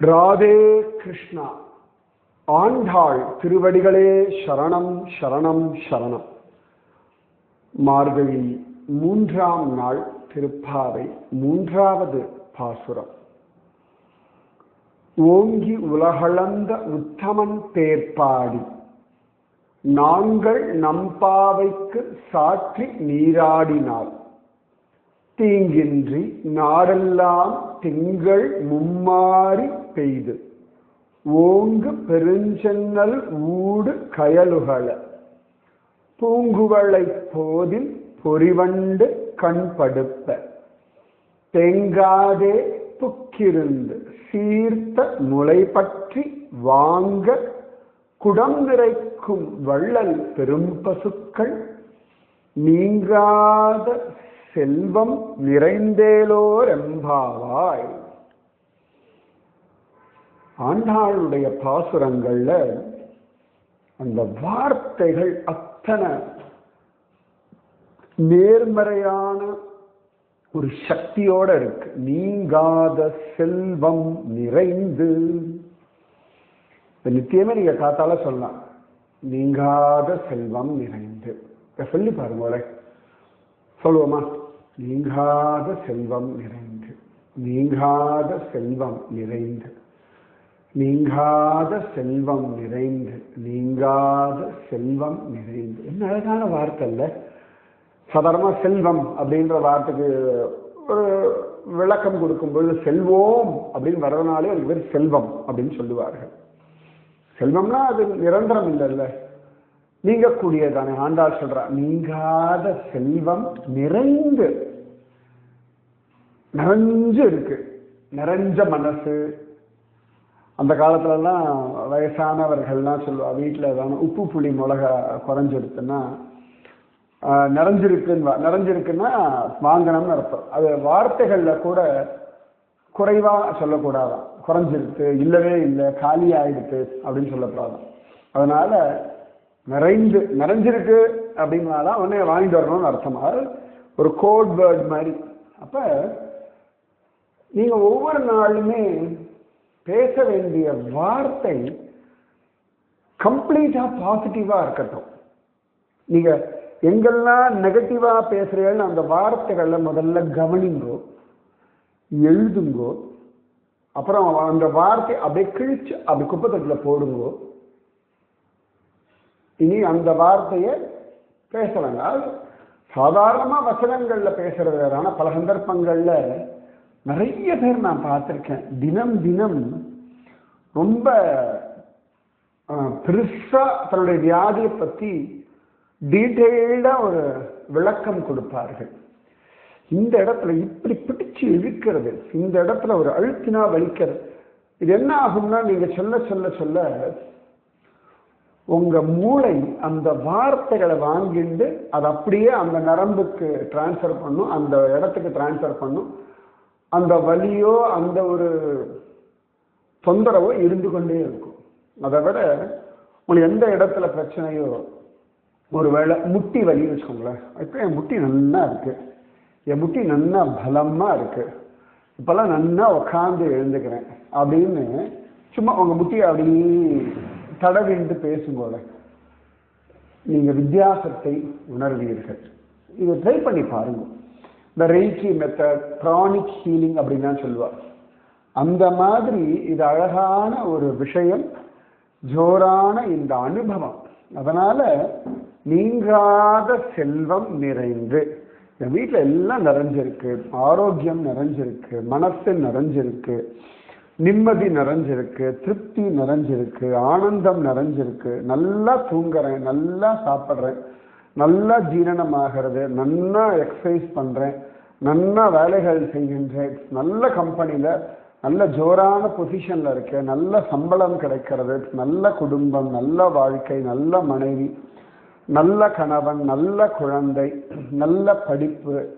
ராதே கிருஷ்ணா. ஆண்டாள் திருவடிகளே சரணம் சரணம் சரணம். மார்கழி மூன்றாம் நாள் திருப்பாவை மூன்றாவது பாசுரம். ஓங்கி உலகளந்த உத்தமன் பேர்பாடி நாங்கள் நம்பாவைக்கு சாற்றி நீராடினாள். தீங்கின்றி நாடெல்லாம் திங்கள் மும்மாறி பெய்து ஓங்கு பெருஞ்சென்னல் ஊடு கயலுகள. பூங்குவளை போதில் பொறிவண்டு கண்படுப்ப தேங்காதே புக்கிருந்து சீர்த்த முளை பற்றி வாங்க. குடம் நிறைக்கும் வள்ளல் பெரும்பசுக்கள் நீங்காத செல்வம் நிறைந்தேலோர் எம்பாவாய். ஆண்டாளுடைய பாசுரங்கள்ல அந்த வார்த்தைகள் அத்தனை நேர்மறையான ஒரு சக்தியோட இருக்கு. நீங்காத செல்வம் நிறைந்து. நித்தியமே நீங்க காத்தால சொல்லலாம். நீங்காத செல்வம் நிறைந்து. சொல்லி பாருங்களே சொல்லுவோமா? நீங்காத செல்வம் நிறைந்து. நீங்காத செல்வம் நிறைந்து. நீங்காத செல்வம் நிறைந்து நீங்காத செல்வம் நிறைந்து. என்ன அழகான வார்த்தை இல்லை சாதாரண செல்வம் அப்படின்ற வார்த்தைக்கு ஒரு விளக்கம் கொடுக்கும்போது செல்வோம் அப்படின்னு வர்றதுனாலே அதுக்கு பேர் செல்வம் அப்படின்னு சொல்லுவார்கள். செல்வம்னா அது நிரந்தரம் இல்லைல்ல. நீங்கக்கூடியதானே ஆண்டாள் சொல்றா நீங்காத செல்வம் நிறைந்து நிறைஞ்சு இருக்கு. நிறைஞ்ச மனசு அந்த காலத்துலலாம் வயசானவர்கள்லாம் சொல்லுவா வீட்டில் ஏதாவது உப்பு புளி மிளகா குறைஞ்சிருக்குன்னா நிறைஞ்சிருக்குன்னு நிறைஞ்சிருக்குன்னா வாங்கணும்னு அர்த்தம். அது வார்த்தைகளில் கூட குறைவாக சொல்லக்கூடாதான். குறைஞ்சிருக்கு இல்லவே இல்லை காலி ஆயிடுத்து அப்படின்னு சொல்லக்கூடாதான். அதனால நிறைந்து நிறைஞ்சிருக்கு அப்படின்னாதான் உடனே வாங்கிட்டு வரணும்னு அர்த்தம். ஒரு கோட் வேர்ட் மாதிரி. அப்போ நீங்கள் ஒவ்வொரு நாளுமே பேச வேண்டிய வார்த்தை கம்ப்ளீட்டாக பாசிட்டிவாக இருக்கட்டும். நீங்கள் எங்கெல்லாம் நெகட்டிவாக பேசுகிறீங்கன்னு அந்த வார்த்தைகளை முதல்ல கவனிங்கோ எழுதுங்கோ அப்புறம் அந்த வார்த்தை அப்படியே கிழிச்சு அப்படி குப்பத்தட்டில் போடுங்கோ. இனி அந்த வார்த்தையை பேசலாங்க சாதாரணமாக வசனங்களில் பேசுறது வேற பல சந்தர்ப்பங்களில் நிறைய பேர் நான் பார்த்துருக்கேன். தினம் தினம் ரொம்ப பெருசாக தன்னுடைய வியாதியை பற்றி டீட்டெயில்டாக ஒரு விளக்கம் கொடுப்பார்கள். இந்த இடத்துல இப்படி பிடிச்சு இழுக்கிறது இந்த இடத்துல ஒரு அழுத்தினா வலிக்கிறது. இது என்ன ஆகும்னா நீங்கள் சொல்ல சொல்ல சொல்ல உங்க மூளை அந்த வார்த்தைகளை வாங்கிட்டு அதை அப்படியே அந்த நரம்புக்கு டிரான்ஸ்ஃபர் பண்ணும் அந்த இடத்துக்கு டிரான்ஸ்ஃபர் பண்ணும். அந்த வலியோ அந்த ஒரு தொந்தரவோ இருந்து கொண்டே இருக்கும். அதை விட உங்களுக்கு எந்த இடத்துல பிரச்சனையோ ஒரு வேளை முட்டி வலின்னு வச்சுக்கோங்களேன். இப்போ என் முட்டி நன்னா இருக்கு. என் முட்டி நன்னா பலமா இருக்கு. இப்பெல்லாம் நன்னா உக்காந்து எழுந்துக்கிறேன் அப்படின்னு சும்மா உங்க முட்டியை அப்படி தடவிட்டு பேசும்போல நீங்க வித்தியாசத்தை உணர்வீர்கள். இதை ட்ரை பண்ணி பாருங்க. இந்த ரெய்கி மெத்தட் ப்ரானிக் ஹீலிங் அப்படின்னு தான் சொல்லுவார் அந்த மாதிரி இது அழகான ஒரு விஷயம் ஜோரான இந்த அனுபவம். அதனால நீங்காத செல்வம் நிறைந்து. என் வீட்டில் எல்லாம் நிறைஞ்சிருக்கு. ஆரோக்கியம் நிறைஞ்சிருக்கு மனசு நிறைஞ்சிருக்கு நிம்மதி நிறைஞ்சிருக்கு திருப்தி நிறைஞ்சிருக்கு ஆனந்தம் நிறைஞ்சிருக்கு. நல்லா தூங்குறேன் நல்லா சாப்பிட்றேன் நல்லா ஜீரணமாகிறது நல்லா எக்ஸசைஸ் பண்ணுறேன் நல்லா வேலைகள் செய்கின்ற நல்ல கம்பெனியில் நல்ல ஜோரான பொசிஷனில் இருக்க. நல்ல சம்பளம் கிடைக்கிறது. நல்ல குடும்பம் நல்ல வாழ்க்கை நல்ல மனைவி நல்ல கணவன் நல்ல குழந்தை நல்ல படிப்பு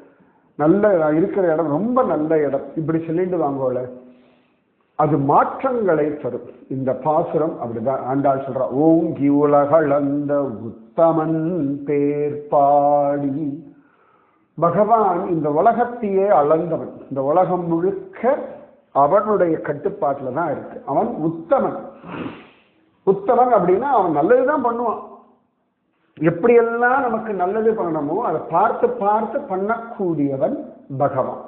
நல்ல இருக்கிற இடம் ரொம்ப நல்ல இடம். இப்படி சொல்லிட்டு வாங்கோல அது மாற்றங்களை தரும். இந்த பாசுரம் அப்படிதான் ஆண்டாள் சொல்றா. ஓங்கி உலகளந்த உத்தமன் பேர் பாடி பகவான் இந்த உலகத்தையே அளந்தவன். இந்த உலகம் முழுக்க அவனுடைய கட்டுப்பாட்டில் தான் இருக்கு. அவன் உத்தமன். உத்தமன் அப்படின்னா அவன் நல்லதுதான் பண்ணுவான். எப்படியெல்லாம் நமக்கு நல்லது பண்ணணுமோ அதை பார்த்து பார்த்து பண்ணக்கூடியவன் பகவான்.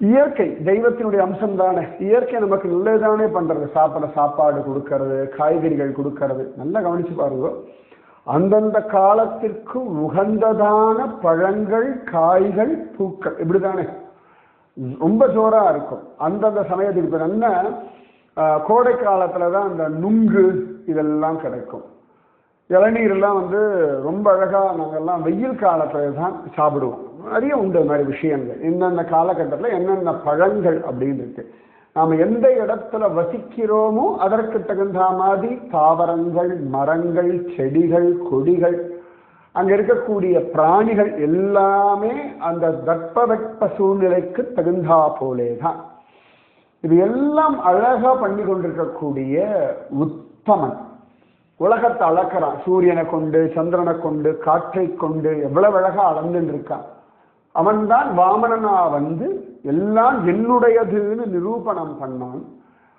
இயற்கை தெய்வத்தினுடைய அம்சம் தானே. இயற்கை நமக்கு நல்லதுதானே பண்றது. சாப்பிட சாப்பாடு கொடுக்கறது காய்கறிகள் கொடுக்கறது. நல்லா கவனிச்சு பாருங்க. அந்தந்த காலத்திற்கு உகந்ததான பழங்கள் காய்கள் பூக்கள் இப்படிதானே. ரொம்ப ஜோரா இருக்கும். அந்தந்த சமயத்துக்கு இப்ப என்ன? கோடை காலத்துல தான் அந்த நுங்கு இதெல்லாம் கிடைக்கும். இளநீர்லாம் வந்து ரொம்ப அழகா நாங்கள்லாம் வெயில் காலத்துல தான் சாப்பிடுவோம். நிறைய உண்டு மாதிரி விஷயங்கள். இந்தந்த காலகட்டத்தில் என்னென்ன பழங்கள் அப்படின்னு இருக்கு. நாம் எந்த இடத்துல வசிக்கிறோமோ அதற்கு தகுந்த மாதிரி தாவரங்கள் மரங்கள் செடிகள் கொடிகள் அங்க இருக்கக்கூடிய பிராணிகள் எல்லாமே அந்த தட்பவெட்ப சூழ்நிலைக்கு தகுந்தா போலே தான் இது எல்லாம் அழகா பண்ணி கொண்டிருக்கக்கூடிய உத்தமன். உலகத்தை அளக்கிறான். சூரியனை கொண்டு சந்திரனை கொண்டு காற்றை கொண்டு எவ்வளவு அழகா அளந்துட்டு இருக்கான். அவன்தான் வாமனனா வந்து எல்லாம் என்னுடையதுன்னு நிரூபணம் பண்ணான்.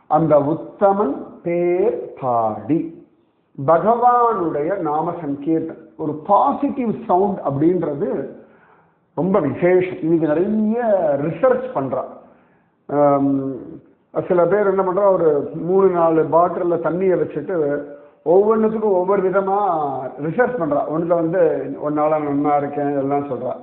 அந்த உத்தமன் பேர் பாடி. பகவானுடைய நாம சங்கீர்த்தன் ஒரு பாசிட்டிவ் சவுண்ட் அப்படின்றது ரொம்ப விசேஷம். இன்னைக்கு நிறைய ரிசர்ச் பண்றா சில பேர் என்ன பண்றா ஒரு மூணு நாலு பாட்டிலில் தண்ணியை வச்சுட்டு ஒவ்வொன்றுத்துக்கும் ஒவ்வொரு விதமா ரிசர்ச் பண்றா ஒன்றில் வந்து ஒன்னால நன்னா இருக்கேன் எல்லாம் சொல்றா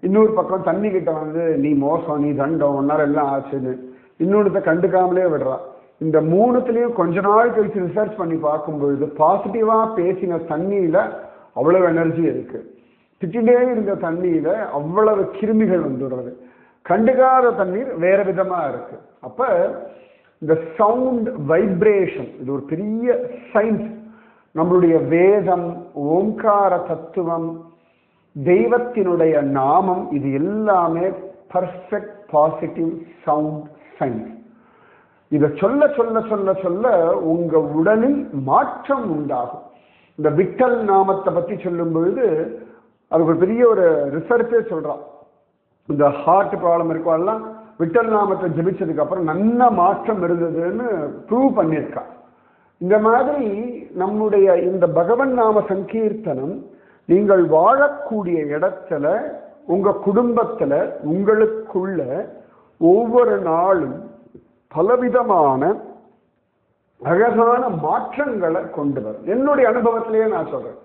இன்னொரு பக்கம் தண்ணி கிட்ட வந்து நீ மோசம் நீ தண்டம் ஒன்னால எல்லாம் ஆச்சுன்னு இன்னொன்னுத்த கண்டுக்காமலே விடுறான் இந்த மூணுத்துலேயும் கொஞ்ச நாள் கழிச்சு ரிசர்ச் பண்ணி பார்க்கும்பொழுது பாசிட்டிவாக பேசின தண்ணியில் அவ்வளவு எனர்ஜி இருக்கு. திட்டிலே இருந்த தண்ணியில அவ்வளவு கிருமிகள் வந்துடுறது. கண்டுக்காத தண்ணீர் வேற விதமா இருக்கு. அப்ப இந்த சவுண்ட் வைப்ரேஷன் இது ஒரு பெரிய சயின்ஸ் நம்மளுடைய வேதம் ஓம்கார தத்துவம் தெய்வத்தினுடைய நாமம் இது எல்லாமே பர்ஃபெக்ட் பாசிட்டிவ் சவுண்ட் சயின்ஸ் இதை சொல்ல சொல்ல சொல்ல சொல்ல உங்க உடலில் மாற்றம் உண்டாகும். இந்த விட்டல் நாமத்தை பத்தி சொல்லும் பொழுது அதுக்கு ஒரு பெரிய ஒரு ரிசர்ச்சே சொல்றான். இந்த ஹார்ட் ப்ராப்ளம் இருக்கவெல்லாம் விட்டல் நாமத்தை ஜபிச்சதுக்கு அப்புறம் நல்ல மாற்றம் இருந்ததுன்னு ப்ரூவ் பண்ணியிருக்கான். இந்த மாதிரி நம்முடைய இந்த பகவன் நாம சங்கீர்த்தனம் நீங்கள் வாழக்கூடிய இடத்துல உங்க குடும்பத்துல உங்களுக்குள்ள ஒவ்வொரு நாளும் பலவிதமான அழகான மாற்றங்களை கொண்டு வரும். என்னுடைய அனுபவத்திலேயே நான் சொல்றேன்.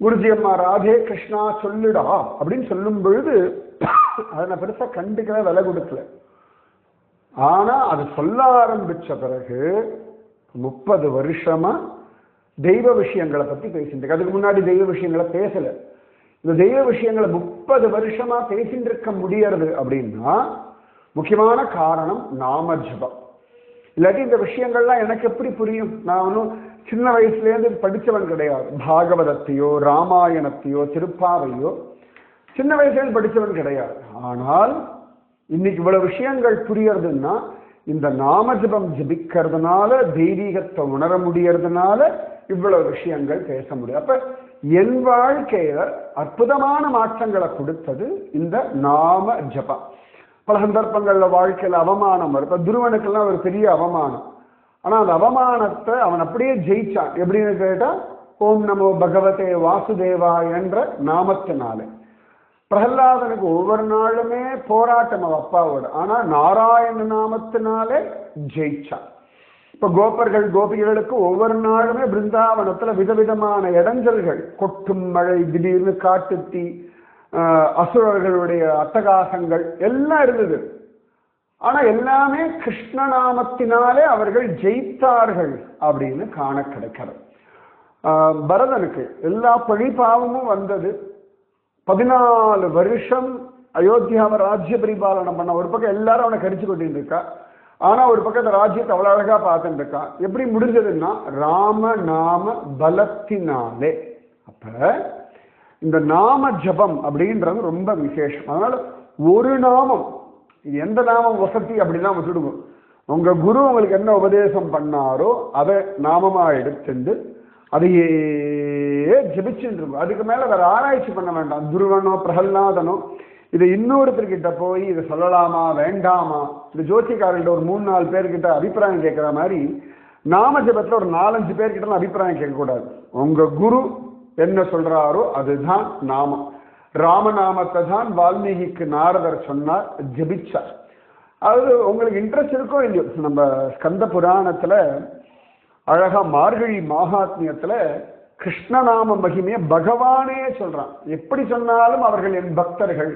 குருஜி அம்மா ராதே கிருஷ்ணா சொல்லுடா அப்படின்னு சொல்லும் பொழுது அதை நான் பெருசா கண்டுக்கவே விலை கொடுக்கல. ஆனா அது சொல்ல ஆரம்பிச்ச பிறகு முப்பது வருஷமா தெய்வ விஷயங்களை பற்றி பேசிட்டு அதுக்கு முன்னாடி தெய்வ விஷயங்களை பேசலை. இந்த தெய்வ விஷயங்களை முப்பது வருஷமா பேசிட்டு இருக்க முடியறது அப்படின்னா முக்கியமான காரணம் நாம ஜபம் இல்லாட்டி இந்த விஷயங்கள்லாம் எனக்கு எப்படி புரியும்? நான் ஒன்றும் சின்ன வயசுலேருந்து படித்தவன் கிடையாது. பாகவதத்தையோ ராமாயணத்தையோ திருப்பாவையோ சின்ன வயசுலேருந்து படித்தவன் கிடையாது. ஆனால் இன்னைக்கு இவ்வளவு விஷயங்கள் புரியறதுன்னா இந்த நாமஜபம் ஜபிக்கிறதுனால தெய்வீகத்தை உணர முடியறதுனால இவ்வளவு விஷயங்கள் பேச முடியும். அப்ப என் வாழ்க்கையில அற்புதமான மாற்றங்களை கொடுத்தது இந்த நாம ஜபம். பல சந்தர்ப்பங்கள்ல வாழ்க்கையில அவமானம் வரும். இப்ப துருவனுக்கெல்லாம் ஒரு பெரிய அவமானம். ஆனா அந்த அவமானத்தை அவன் அப்படியே ஜெயிச்சான். எப்படின்னு கேட்டா ஓம் நமோ பகவதே வாசுதேவா என்ற நாமத்தினாலே. பிரகலாதனுக்கு ஒவ்வொரு நாளுமே போராட்டம் அவ அப்பாவோட. ஆனா நாராயண நாமத்தினாலே ஜெயிச்சான். இப்போ கோபர்கள் கோபிகளுக்கு ஒவ்வொரு நாளுமே பிருந்தாவனத்தில் விதவிதமான இடைஞ்சல்கள். கொட்டும் மழை திடீர்னு காட்டுத்தி அசுரர்களுடைய அட்டகாசங்கள் எல்லாம் இருந்தது. ஆனா எல்லாமே கிருஷ்ண நாமத்தினாலே அவர்கள் ஜெயித்தார்கள் அப்படின்னு காண கிடைக்கிறது. பரதனுக்கு எல்லா பழிபாவமும் வந்தது. பதினாலு வருஷம் அயோத்தியாவை ராஜ்ய பரிபாலனம் பண்ண ஒரு பக்கம் எல்லாரும் அவனை கடிச்சு கொண்டு இருக்கா. ஆனா ஒரு பக்கத்தை ராஜ்யத்தை அவ்வளவு அழகா பார்த்துட்டு இருக்கான் எப்படி முடிஞ்சதுன்னா ராம நாம பலத்தினாலே. அப்ப இந்த நாம ஜபம் அப்படின்றது ரொம்ப விசேஷம். அதனால ஒரு நாமம் எந்த நாமம் வசதி அப்படின்னா விட்டுடுவோம் உங்க குரு உங்களுக்கு என்ன உபதேசம் பண்ணாரோ அதை நாமமா எடுத்துண்டு அதையே ஜபிச்சுட்டு இருக்கும் அதுக்கு மேல வேற ஆராய்ச்சி பண்ண வேண்டாம். துருவனோ பிரகல்லாதனோ இதை இன்னொருத்தர்கிட்ட போய் இதை சொல்லலாமா வேண்டாமா? இந்த ஜோசிக்காரர்கிட்ட ஒரு மூணு நாலு பேர்கிட்ட அபிப்பிராயம் கேட்குற மாதிரி நாம ஜபத்தில் ஒரு நாலஞ்சு பேர்கிட்ட அபிப்பிராயம் கேட்கக்கூடாது. உங்கள் குரு என்ன சொல்கிறாரோ அதுதான் நாமம் ராமநாமத்தை தான் வால்மீகிக்கு நாரதர் சொன்னார் ஜபிச்சார். அது உங்களுக்கு இன்ட்ரெஸ்ட் இருக்கோ இல்லையோ? நம்ம ஸ்கந்த புராணத்தில் அழகா மார்கழி மாகாத்மியத்துல கிருஷ்ணநாம மகிமையை பகவானே சொல்கிறான் எப்படி சொன்னாலும் அவர்கள் என் பக்தர்கள்.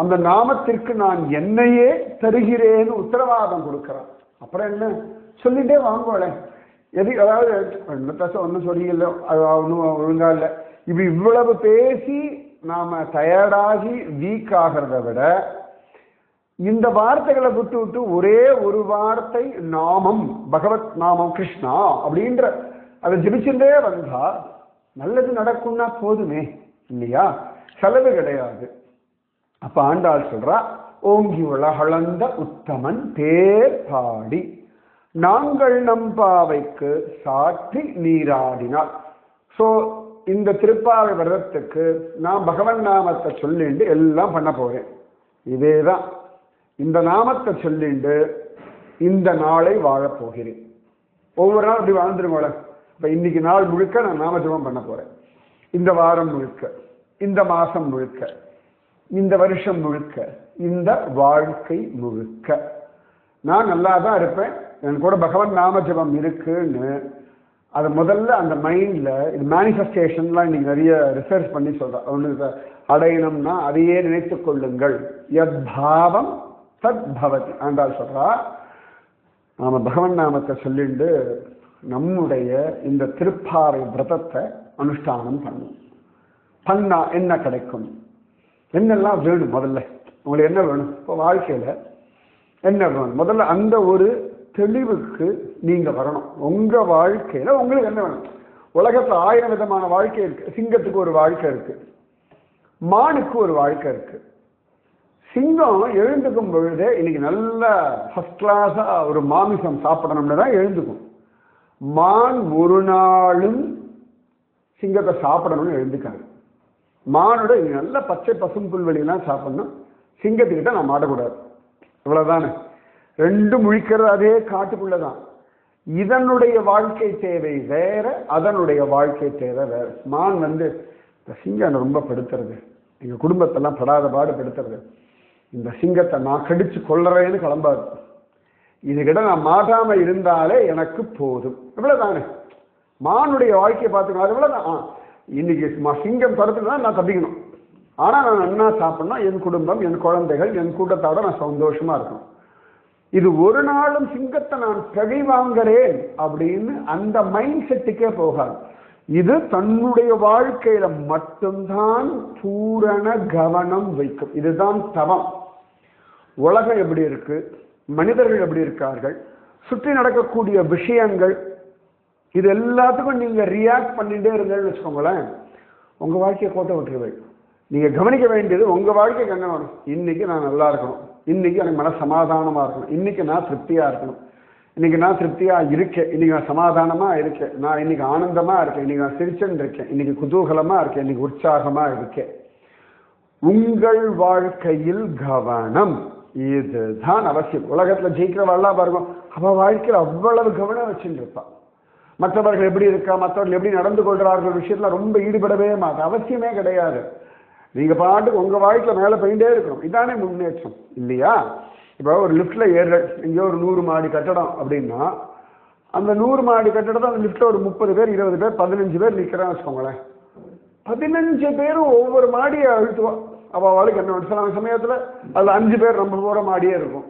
அந்த நாமத்திற்கு நான் என்னையே தருகிறேன்னு உத்தரவாதம் கொடுக்குறான். அப்புறம் என்ன? சொல்லிட்டே வாங்கோளேன் எது அதாவது என்னத்தாச்சும் ஒன்றும் சொல்லியில்லை அது ஒன்றும் ஒழுங்கா இல்லை. இப்போ இவ்வளவு பேசி நாம டயர்டாகி வீக் ஆகிறத விட இந்த வார்த்தைகளை விட்டு விட்டு ஒரே ஒரு வார்த்தை நாமம் பகவத் நாமம் கிருஷ்ணா அப்படின்ற அதை ஜபிச்சுட்டே வந்தா நல்லது நடக்கும்னா போதுமே இல்லையா? செலவு கிடையாது. அப்ப ஆண்டாள் சொல்றா ஓங்கி உலகளந்த உத்தமன் பேர் பாடி நாங்கள் நம் பாவைக்கு சாற்றி நீராடினார் சோ இந்த திருப்பாவை விரதத்துக்கு நான் பகவன் நாமத்தை சொல்லிண்டு எல்லாம் பண்ண போறேன். இதேதான். இந்த நாமத்தை சொல்லிண்டு இந்த நாளை வாழப்போகிறேன் ஒவ்வொரு நாள் அப்படி வாழ்ந்துருங்களேன் இப்ப இன்னைக்கு நாள் முழுக்க நான் நாமஜபம் பண்ண போறேன். இந்த வாரம் முழுக்க இந்த மாசம் முழுக்க. இந்த வருஷம் முழுக்க இந்த வாழ்க்கை முழுக்க. நான் நல்லா தான் இருப்பேன். எனக்கு கூட பகவன் நாமஜபம் இருக்குன்னு அது முதல்ல அந்த மைண்டில் இது மேனிஃபெஸ்டேஷன்லாம் இன்னைக்கு நிறைய ரிசர்ச் பண்ணி சொல்கிறேன் ஒன்று அடையணும்னா அதையே நினைத்து கொள்ளுங்கள். எத் பாவம் தத் பவதி. ஆண்டாள் சொல்கிறா நாம் பகவன் நாமத்தை சொல்லிண்டு நம்முடைய இந்த திருப்பாறை விரதத்தை அனுஷ்டானம் பண்ணும் பண்ணா என்ன கிடைக்கும்? என்னெல்லாம் வேணும் முதல்ல? உங்களுக்கு என்ன வேணும்? இப்போ வாழ்க்கையில் என்ன வேணும்? முதல்ல அந்த ஒரு தெளிவுக்கு நீங்கள் வரணும். உங்கள் வாழ்க்கையில் உங்களுக்கு என்ன வேணும்? உலகத்தில் ஆயிரம் விதமான வாழ்க்கை இருக்கு. சிங்கத்துக்கு ஒரு வாழ்க்கை இருக்கு. மானுக்கு ஒரு வாழ்க்கை இருக்கு. சிங்கம் எழுந்துக்கும் பொழுதே இன்னைக்கு நல்ல ஃபர்ஸ்ட் கிளாஸாக ஒரு மாமிசம் சாப்பிடணும்னு தான் எழுந்துக்கும். மான் ஒரு நாளும் சிங்கத்தை சாப்பிடணும்னு எழுந்துக்காங்க மானோட நல்ல பச்சை பசும் புல்வெளியெல்லாம் சாப்பிடணும். சிங்கத்துக்கிட்ட நான் மாடக்கூடாது இவ்வளோதானே ரெண்டு முழிக்கிறது அதே காட்டுக்குள்ளே தான் இதனுடைய வாழ்க்கை தேவை வேற அதனுடைய வாழ்க்கை தேவை வேற. மான் வந்து இந்த சிங்கம் ரொம்ப படுத்துறது எங்கள் குடும்பத்தெல்லாம் படாத பாடு படுத்துறது இந்த சிங்கத்தை நான் கடிச்சு கொள்ளுறேன்னு கிளம்பாது. இதுகிட்ட நான் மாட்டாமல் இருந்தாலே எனக்கு போதும். இவ்வளோதானே மானுடைய வாழ்க்கையை பார்த்துக்கணும். அது இவ்வளோதான் ஆ, இன்னைக்கு சும்மா சிங்கம் துரத்துனா நான் தப்பிக்கணும். ஆனால் நான் என்ன சாப்பிட்ணும்? என் குடும்பம் என் குழந்தைகள் என் கூட்டத்தோட நான் சந்தோஷமா இருக்கணும். இது ஒரு நாளும் சிங்கத்தை நான் பகை வாங்குறேன் அப்படின்னு அந்த மைண்ட் செட்டுக்கே போகாது. இது தன்னுடைய வாழ்க்கையில மட்டும்தான் பூரண கவனம் வைக்கும். இதுதான் தவம். உலகம் எப்படி இருக்கு? மனிதர்கள் எப்படி இருக்கார்கள்? சுற்றி நடக்கக்கூடிய விஷயங்கள் இது எல்லாத்துக்கும் நீங்கள் ரியாக்ட் பண்ணிகிட்டே இருந்தேன்னு வச்சுக்கோங்களேன் உங்கள் வாழ்க்கையை கோட்டை விட்டுருவேன். நீங்கள் கவனிக்க வேண்டியது உங்கள் வாழ்க்கை என்ன வரும் இன்றைக்கி நான் நல்லா இருக்கணும். இன்னைக்கு எனக்கு மன சமாதானமாக இருக்கணும். இன்றைக்கி நான் திருப்தியாக இருக்கணும். இன்றைக்கி நான் திருப்தியாக இருக்கேன். இன்றைக்கி நான் சமாதானமாக இருக்கேன். நான் இன்னைக்கு ஆனந்தமாக இருக்கேன். இன்றைக்கி நான் சிரிச்சுன்னு இருக்கேன். இன்றைக்கி குதூகலமாக இருக்கேன். இன்றைக்கி உற்சாகமாக இருக்கேன். உங்கள் வாழ்க்கையில் கவனம். இதுதான் அவசியம். உலகத்தில் ஜெயிக்கிறவாள்லாம் பாருங்க. அவள் வாழ்க்கையில் அவ்வளவு கவனம் வச்சுட்டு இருப்பாள் மற்றவர்கள் எப்படி இருக்கா மற்றவர்கள் எப்படி நடந்து கொள்கிறார்கள் விஷயத்தில் ரொம்ப ஈடுபடவே மாட்டேன். அவசியமே கிடையாது. நீங்கள் பாட்டுக்கு உங்கள் வாழ்க்கையில் மேலே போயிட்டே இருக்கணும். இதானே முன்னேற்றம். இல்லையா? இப்போ ஒரு லிஃப்ட்டில் ஏறுற எங்கேயோ ஒரு நூறு மாடி கட்டடம் அப்படின்னா அந்த நூறு மாடி கட்டடத்தை அந்த லிஃப்ட்டில் ஒரு முப்பது பேர் இருபது பேர் பதினஞ்சு பேர் நிற்கிறான் வச்சுக்கோங்களேன். பதினஞ்சு பேரும் ஒவ்வொரு மாடியை அழுத்துவான் அவள் அவளுக்கு என்ன சில சமயத்தில் அதில் அஞ்சு பேர் நம்ம போகிற மாடியே இருக்கும்.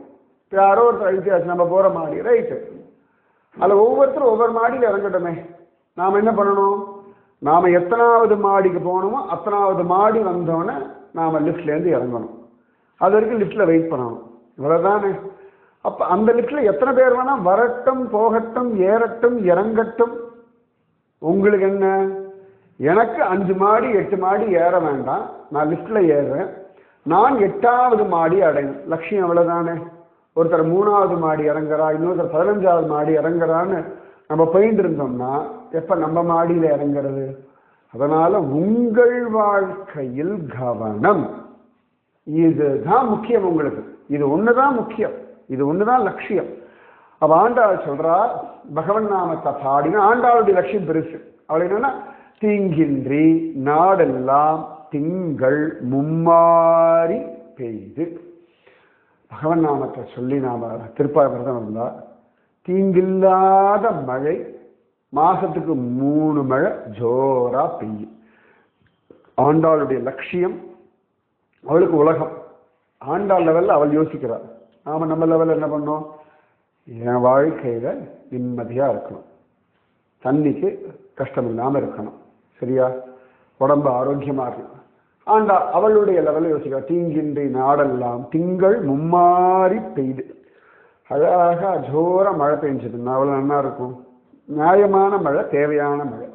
யாரோ ஒருத்தர் அழுத்தியாச்சு நம்ம போகிற மாடி. ரைட்டு. அதில் ஒவ்வொருத்தரும் ஒவ்வொரு மாடியில் இறங்கட்டுமே. நாம் என்ன பண்ணணும்? நாம் எத்தனாவது மாடிக்கு போகணுமோ அத்தனாவது மாடி வந்தோடனே நாம் லிஃப்ட்லேருந்து இறங்கணும். அது வரைக்கும் லிஃப்ட்ல வெயிட் பண்ணணும். இவ்வளவுதானே? அப்போ அந்த லிஃப்ட்ல எத்தனை பேர் வேணால் வரட்டும் போகட்டும் ஏறட்டும் இறங்கட்டும். உங்களுக்கு என்ன? எனக்கு அஞ்சு மாடி எட்டு மாடி ஏற வேண்டாம். நான் லிஃப்ட்ல ஏறுறேன். நான் எட்டாவது மாடி அடையும் லட்சியம் அவ்வளோதானே ஒருத்தர் மூணாவது மாடி இறங்குறா இன்னொருத்தர் பதினஞ்சாவது மாடி இறங்குறான்னு நம்ம போயிட்டு இருந்தோம்னா எப்ப நம்ம மாடியில் இறங்குறது? அதனால உங்கள் வாழ்க்கையில் கவனம். இதுதான் முக்கியம் உங்களுக்கு. இது ஒண்ணுதான் முக்கியம். இது ஒண்ணுதான் லட்சியம். அவ ஆண்டாள் சொல்றா பகவன் நாமத்தை பாடினா ஆண்டாளுடைய லட்சியம் பெருசு. அவள் என்னன்னா தீங்கின்றி நாடெல்லாம் திங்கள் மும்மாறி பெய்து. பகவன் நாமத்தை சொல்லி நாம திருப்பாய் விரதம் இருந்தா தீங்கில்லாத மழை மாசத்துக்கு மூணு மழை ஜோரா பெய்யும். ஆண்டாளுடைய லட்சியம் அவளுக்கு உலகம். ஆண்டாள் லெவலில் அவள் யோசிக்கிறாள் நாம நம்ம லெவலில் என்ன பண்ணோம்? என் வாழ்க்கையில நிம்மதியா இருக்கணும். தண்ணிக்கு கஷ்டம் இல்லாமல் இருக்கணும். சரியா? உடம்பு ஆரோக்கியமாக இருக்கணும் ஆண்டா அவளுடைய லெவலில் யோசிக்கிறா தீங்கின்றி நாடெல்லாம் திங்கள் மும்மாறி பெய்து. அழகாக ஜோர மழை பெஞ்சதுன்னா அவ்வளோ நல்லா இருக்கும். நியாயமான மழை தேவையான மழை.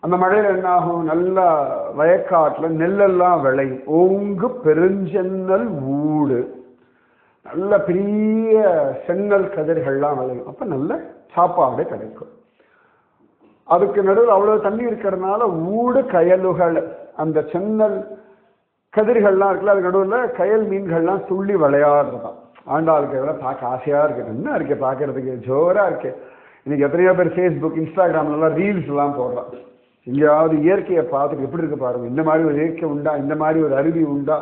அந்த மழையில் என்ன ஆகும் நல்லா வயக்காட்டில் நெல்லெல்லாம் விளையும். ஓங்கு பெருஞ்சென்னல் ஊடு. நல்ல பெரிய சென்னல் கதிர்கள்லாம் விளையும். அப்போ நல்ல சாப்பாடு கிடைக்கும். அதுக்கு நடுவில் அவ்வளோ தண்ணி இருக்கிறதுனால ஊடு கயலுகள். அந்த சென்னல் கதிர்கள்லாம் இருக்குல்ல அது நடுவில் கயல் மீன்கள்லாம் துள்ளி விளையாடுறதாம். ஆண்டாளுக்கு இதெல்லாம் பார்க்க ஆசையாக இருக்கு. என்ன இருக்கு பார்க்கறதுக்கு? ஜோராக இருக்கு. இன்னைக்கு எத்தனையோ பேர் ஃபேஸ்புக் இன்ஸ்டாகிராம்லாம் எல்லாம் ரீல்ஸ் எல்லாம் போடுறான். எங்கேயாவது இயற்கையை பார்த்துட்டு எப்படி இருக்கு பாருங்க. இந்த மாதிரி ஒரு இயற்கை உண்டா? இந்த மாதிரி ஒரு அருவி உண்டா?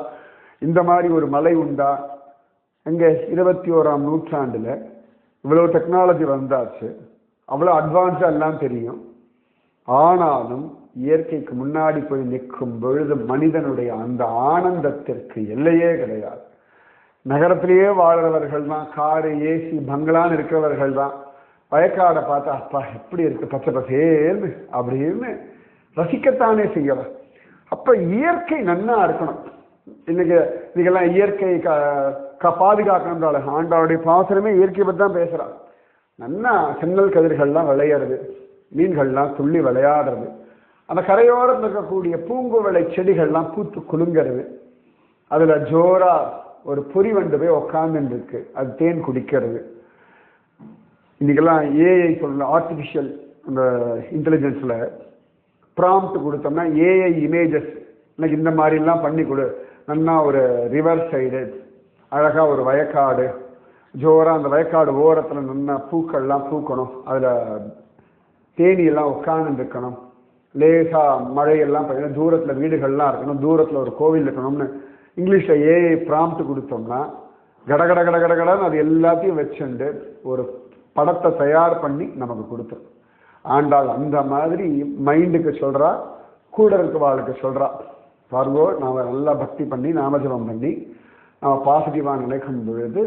இந்த மாதிரி ஒரு மலை உண்டா? அங்கே இருபத்தி ஓராம் நூற்றாண்டில் இவ்வளோ டெக்னாலஜி வந்தாச்சு. அவ்வளோ அட்வான்ஸாக எல்லாம் தெரியும். ஆனாலும் இயற்கைக்கு முன்னாடி போய் நிற்கும் பொழுது மனிதனுடைய அந்த ஆனந்தத்திற்கு எல்லையே கிடையாது. நகரத்திலேயே வாழ்கிறவர்கள் தான் காரு ஏசி பங்களான்னு இருக்கிறவர்கள் தான் வயக்காடை பார்த்தா அப்பா எப்படி இருக்கு? பச்சை பசேன்னு அப்படின்னு ரசிக்கத்தானே செய்யலாம். அப்ப இயற்கை நன்னா இருக்கணும். இன்னைக்கு இன்னைக்கெல்லாம் இயற்கை க க ஆண்டாளுடைய பாசனமே இயற்கையை பற்றி தான் பேசுறான். நன்னா சென்னல் கதிர்கள்லாம் விளையாடுறது மீன்கள்லாம் துள்ளி விளையாடுறது. அந்த கரையோரத்தில் இருக்கக்கூடிய பூங்குவளை செடிகள்லாம் பூத்து குலுங்கிறது. அதில் ஜோரா ஒரு பொறி வண்டு போய் உக்காந்துருக்கு அது தேன் குடிக்கிறது. இன்றைக்கெல்லாம் ஏஐ சொல்ல ஆர்டிஃபிஷியல் அந்த இன்டெலிஜென்ஸில் ப்ராம்ப்ட் கொடுத்தோம்னா ஏஐ இமேஜஸ் எனக்கு இந்த மாதிரிலாம் பண்ணி கொடு. நன்னா ஒரு ரிவர் சைடு அழகாக ஒரு வயக்காடு ஜோராக அந்த வயக்காடு ஓரத்தில் நின்னா பூக்கள்லாம் பூக்கணும். அதில் தேனியெல்லாம் உட்கார்ந்து இருக்கணும் லேசாக மழையெல்லாம் பார்த்தீங்கன்னா தூரத்தில் வீடுகள்லாம் இருக்கணும். தூரத்தில் ஒரு கோவில் இருக்கணும்னு இங்கிலீஷில் ஏஐ ப்ராம்ப்ட் கொடுத்தோம்னா கடகட கட கடகடன்னு அது எல்லாத்தையும் வச்சுண்டு ஒரு படத்தை தயார் பண்ணி நமக்கு கொடுத்துரும். ஆண்டாள் அந்த மாதிரி மைண்டுக்கு சொல்கிறா கூட இருக்கவாளுக்கு சொல்கிறா பாருங்கோ நாம நல்லா பக்தி பண்ணி நாமஜபம் பண்ணி நம்ம பாசிட்டிவாக நினைக்கும் பொழுது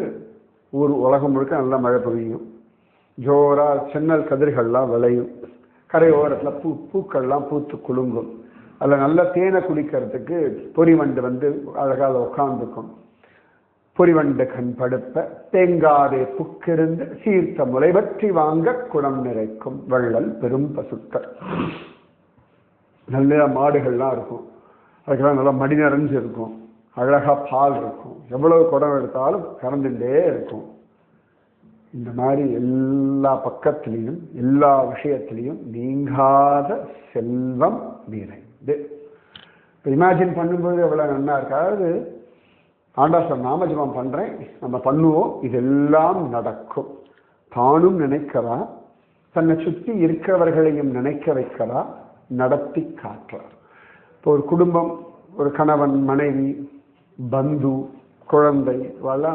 ஊர் உலகம் முழுக்க நல்லா மழை பெய்யும். ஜோரா சென்னல் கதிர்கள்லாம் விளையும். கரையோரத்தில் பூ பூக்கள்லாம் பூத்து குலுங்கும். அதில் நல்ல தேனை குடிக்கிறதுக்கு பொறிவண்டு வந்து அழகாக உட்காந்துக்கும் பொறிவண்டு கண் படுப்ப தேங்காதே புக்கிருந்து சீர்த்த முளை பற்றி வாங்க குடம் நிறைக்கும் வள்ளல் பெரும் பசுக்கள். நல்ல மாடுகள்லாம் இருக்கும். அதுக்கெல்லாம் நல்லா மடி நிறைஞ்சு இருக்கும். அழகாக பால் இருக்கும். எவ்வளவு குடம் எடுத்தாலும் கறந்துட்டே இருக்கும். இந்த மாதிரி எல்லா பக்கத்திலையும் எல்லா விஷயத்திலையும் நீங்காத செல்வம் நிறைந்து இப்போ இமேஜின் பண்ணும்போது எவ்வளோ நன்னா இருக்கு? அதாவது ஆண்டாசம் நாமஜபம் பண்ணுறேன் நம்ம பண்ணுவோம் இதெல்லாம் நடக்கும். தானும் நினைக்கிறா தன்னை சுற்றி இருக்கிறவர்களையும் நினைக்க வைக்கிறா நடத்தி காட்டுறார் இப்போ ஒரு குடும்பம் ஒரு கணவன் மனைவி பந்து குழந்தை இதெல்லாம்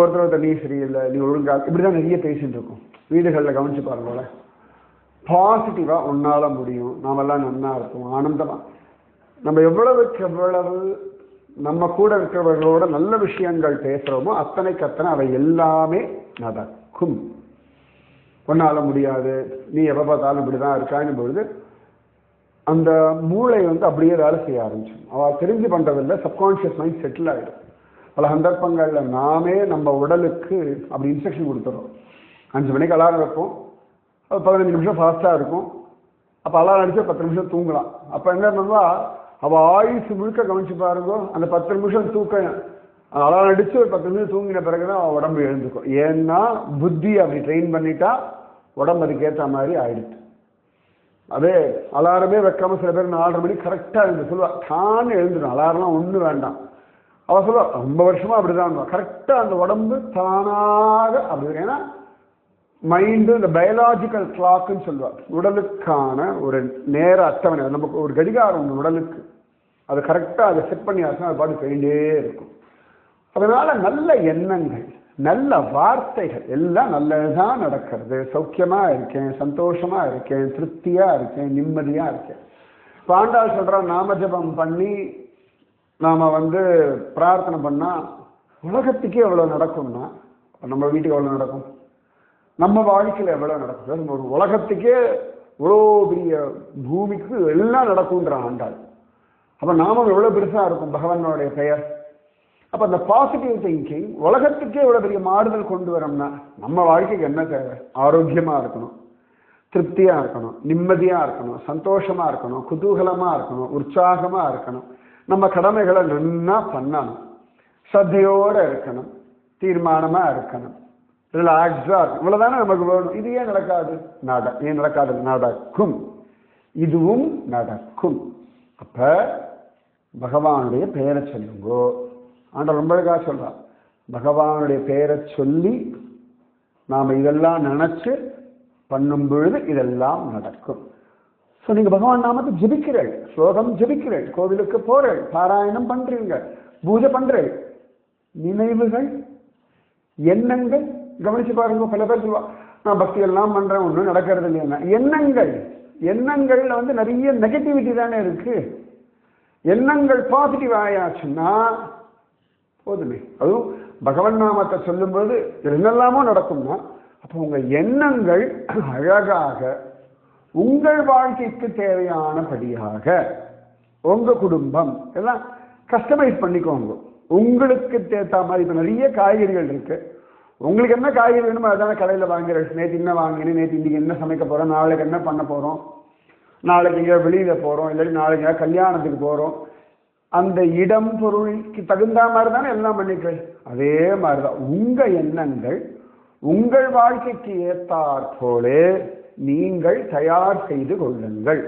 ஒருத்தர் ஒருத்தர் நீ சரியில்லை நீ ஒழுங்கா இப்படி தான் நிறைய பேசிட்டு இருக்கோம். வீடுகளில் கவனிச்சு பாருங்களேன். பாசிட்டிவாக ஒன்றால் முடியும். நாமெல்லாம் நன்னா இருக்கும் ஆனந்தமாக நம்ம எவ்வளவுக்கு எவ்வளவு நம்ம கூட இருக்கிறவர்களோட நல்ல விஷயங்கள் பேசுகிறோமோ அத்தனைக்கு அத்தனை அவை எல்லாமே நடக்கும். உன்னால முடியாது. நீ எப்போ பார்த்தாலும் இப்படி தான் இருக்கான்னு பொழுது அந்த மூளை வந்து அப்படியே வேலை செய்ய ஆரம்பிச்சிடும். அவள் தெரிஞ்சு பண்ணுறதில்ல சப்கான்ஷியஸ் மைண்ட் செட்டில் ஆகிடும் பல சந்தர்ப்பங்களில் நாமே நம்ம உடலுக்கு அப்படி இன்ஸ்ட்ரக்ஷன் கொடுத்துறோம். அஞ்சு மணிக்கு அலாரம் வைப்போம். அது பதினஞ்சு நிமிஷம் ஃபாஸ்ட்டாக இருக்கும். அப்போ அலாரம் அடித்து பத்து நிமிஷம் தூங்கலாம். அப்போ என்ன பண்ணுவா? அவள் ஆயுசு முழுக்க கவனிச்சு பாருங்க அந்த பத்து நிமிஷம் தூக்கம் அலாரம் அடித்து ஒரு பத்து நிமிஷம் தூங்கின பிறகு தான் அவள் உடம்பு எழுந்துக்கும். ஏன்னா புத்தி அப்படி ட்ரெயின் பண்ணிட்டா உடம்பு அதுக்கேற்ற மாதிரி ஆயிடுச்சு அதே அலாரமே வைக்காமல் சில பேர் நாலரை மணிக்கு கரெக்டாக எழுந்து சொல்லுவா. தான் எழுந்துடும். அலாரம்லாம் ஒன்றும் வேண்டாம். அவ சொல்ல ரொம்ப வருஷமா அப்படிதான் கரெக்டாக அந்த உடம்பு தானாக அப்படி ஏன்னா மைண்டு இந்த பயாலாஜிக்கல் கிளாக்குன்னு சொல்லுவார் உடலுக்கான ஒரு நேர அட்டவணை. நமக்கு ஒரு கடிகாரம் உண்டு உடலுக்கு. அது கரெக்டாக அதை செட் பண்ணி ஆச்சுன்னா அது பாட்டு போயிட்டே இருக்கும். அதனால நல்ல எண்ணங்கள் நல்ல வார்த்தைகள் எல்லாம் நல்லதுதான் நடக்கிறது. சௌக்கியமா இருக்கேன் சந்தோஷமா இருக்கேன் திருப்தியா இருக்கேன் நிம்மதியா இருக்கேன். பாண்டாள் சொல்றா நாமஜபம் பண்ணி நாம் வந்து பிரார்த்தனை பண்ணால் உலகத்துக்கே எவ்வளோ நடக்கும்னா நம்ம வீட்டுக்கு எவ்வளோ நடக்கும்? நம்ம வாழ்க்கையில் எவ்வளோ நடக்கும்? நம்ம ஒரு உலகத்துக்கே இவ்வளோ பெரிய பூமிக்கு எல்லாம் நடக்கும்ன்ற ஆண்டாள். அப்போ நாமும் எவ்வளோ பெருசாக இருக்கும் பகவானோடைய பெயர்? அப்போ அந்த பாசிட்டிவ் திங்கிங் உலகத்துக்கே இவ்வளோ பெரிய மாறுதல் கொண்டு வரோம்னா நம்ம வாழ்க்கைக்கு என்ன தேவை? ஆரோக்கியமாக இருக்கணும். திருப்தியாக இருக்கணும். நிம்மதியாக இருக்கணும். சந்தோஷமாக இருக்கணும். குதூகலமாக இருக்கணும். உற்சாகமாக இருக்கணும். நம்ம கடமைகளை நன்னா பண்ணணும். சத்தையோட இருக்கணும். தீர்மானமா இருக்கணும். ரிலாக்ஸா இருக்கும் இவ்வளவுதானே நமக்கு வேணும். இது ஏன் நடக்காது? நட. ஏன் நடக்காது? நடக்கும். இதுவும் நடக்கும். அப்ப பகவானுடைய பெயரை சொல்லுங்கோ. ஆண்டவர் ரொம்ப அழகா சொல்றார். பகவானுடைய பெயரை சொல்லி நாம இதெல்லாம் நினைச்சு பண்ணும் பொழுது இதெல்லாம் நடக்கும். ஸோ நீங்கள் பகவான் நாமத்தை ஜபிக்கிறீள். ஸ்லோகம் ஜபிக்கிறீள். கோவிலுக்கு போறீள். பாராயணம் பண்ணுறீங்க பூஜை பண்ணுறீள் நினைவுகள் எண்ணங்கள். கவனிச்சு பாருங்க பல பேர் சொல்லுவா நான் பக்தி எல்லாம் ஒன்றும் நடக்கிறது இல்லைன்னா எண்ணங்கள். எண்ணங்களில் வந்து நிறைய நெகட்டிவிட்டி தானே இருக்கு. எண்ணங்கள் பாசிட்டிவ் ஆயாச்சுன்னா போதுமே. அதுவும் பகவன் நாமத்தை சொல்லும்போது என்னெல்லாமோ நடக்கும்னா அப்போ உங்கள் எண்ணங்கள் அழகாக உங்கள் வாழ்க்கைக்கு தேவையானபடியாக உங்கள் குடும்பம் எல்லாம் கஸ்டமைஸ் பண்ணிக்கோங்க. உங்களுக்கு தேத்த மாதிரி இப்போ நிறைய காய்கறிகள் இருக்குது உங்களுக்கு என்ன காய்கறி வேணுமோ அதான கடையில் வாங்குறது நேற்று என்ன வாங்கினேன் நேற்று இன்றைக்கி என்ன சமைக்க போகிறோம் நாளைக்கு என்ன பண்ண போகிறோம் நாளைக்கு எங்கேயோ வெளியில் போகிறோம் இல்லாட்டி நாளைக்கு எங்கேயா கல்யாணத்துக்கு போகிறோம் அந்த இடம் பொருளுக்கு தகுந்த மாதிரி தானே எல்லாம் பண்ணிக்கிறேன். அதே மாதிரி தான் உங்கள் எண்ணங்கள் உங்கள் வாழ்க்கைக்கு ஏத்தாற் போலே நீங்கள் தயார் செய்து கொள்ளுங்கள்.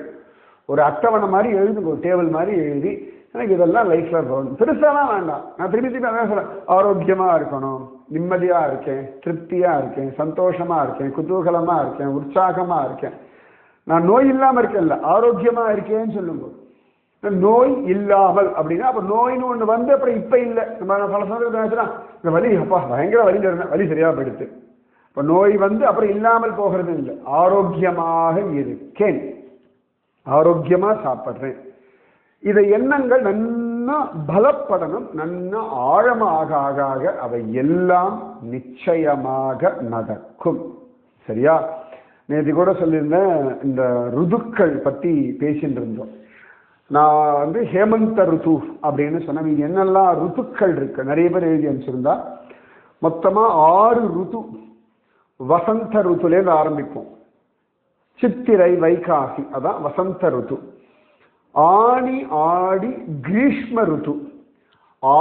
ஒரு அட்டவணை மாதிரி எழுதுங்க டேபிள் மாதிரி எழுதி எனக்கு இதெல்லாம் லைஃப்பில் போகணும். பெருசாலாம் வேண்டாம். நான் திருப்பி திருப்பி அதான் சொல்கிறேன் ஆரோக்கியமாக இருக்கணும் நிம்மதியாக இருக்கேன் திருப்தியாக இருக்கேன் சந்தோஷமாக இருக்கேன் குதூகலமாக இருக்கேன் உற்சாகமாக இருக்கேன். நான் நோய் இல்லாமல் இருக்கேன்ல ஆரோக்கியமாக இருக்கேன்னு சொல்லும்போது. நோய் இல்லாமல் அப்படின்னா அப்போ நோயின்னு ஒன்று வந்து அப்புறம் இப்போ இல்லை. நம்ம பல சந்தர்ப்பம் இந்த வலி அப்பா பயங்கர வலி வலி சரியாக போயிடுது. இப்ப நோய் வந்து அப்புறம் இல்லாமல் போகிறது இல்லை. ஆரோக்கியமாக இருக்கேன். ஆரோக்கியமா சாப்பிட்றேன். இதை எண்ணங்கள் நன்னா பலப்படணும் நன்னா ஆழமாக ஆக ஆக அவை எல்லாம் நிச்சயமாக நடக்கும். சரியா? நேற்று கூட சொல்லியிருந்தேன் இந்த ருதுக்கள் பத்தி பேசிட்டு இருந்தோம் நான் வந்து ஹேமந்த ருது அப்படின்னு சொன்னேன். என்னெல்லாம் ருத்துக்கள் இருக்கு? நிறைய பேர் எழுதி அனுப்பிச்சிருந்தா. மொத்தமா ஆறு ருது வசந்த ருத்துலேருந்து ஆரம்பிப்போம் சித்திரை வைகாசி அதான் வசந்த ருத்து ஆணி ஆடி கிரீஷ்ம ருத்து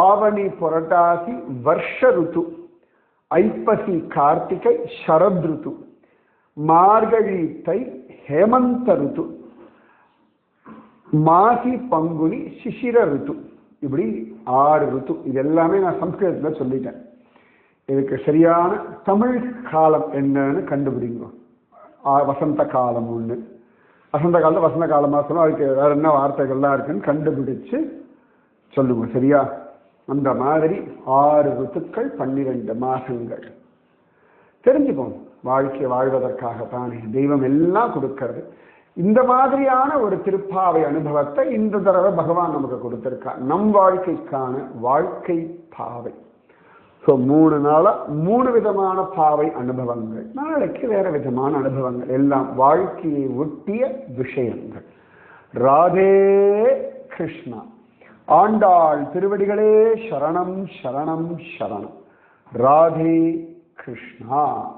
ஆவணி புரட்டாசி வருஷ ருத்து ஐப்பசி கார்த்திகை சரத் ருத்து மார்கழி தை ஹேமந்த ருத்து மாசி பங்குனி சிசிர ருத்து இப்படி ஆறு ருத்து இது எல்லாமே நான் சம்ஸ்கிருதத்தில் சொல்லிட்டேன் இதுக்கு சரியான தமிழ் காலம் என்னன்னு கண்டுபிடிங்க. வசந்த காலம் ஒன்று வசந்த காலத்தில் வசந்த காலமாக சொன்னால் அதுக்கு வேற என்ன வார்த்தைகள்லாம் இருக்குன்னு கண்டுபிடிச்சு சொல்லுங்க சரியா? அந்த மாதிரி ஆறு ருத்துக்கள் பன்னிரெண்டு மாசங்கள் தெரிஞ்சுப்போம். வாழ்க்கை வாழ்வதற்காகத்தானே. தெய்வம் எல்லாம் கொடுக்கறது. இந்த மாதிரியான ஒரு திருப்பாவை அனுபவத்தை இந்த தடவை பகவான் நமக்கு கொடுத்திருக்கார். நம் வாழ்க்கைக்கான வாழ்க்கை பாவை. ஸோ மூணு நாளாக மூணு விதமான பாவை அனுபவங்கள். நாளைக்கு வேறு விதமான அனுபவங்கள். எல்லாம் வாழ்க்கையை ஒட்டிய விஷயங்கள். ராதே கிருஷ்ணா. ஆண்டாள் திருவடிகளே சரணம் சரணம் சரணம். ராதே கிருஷ்ணா.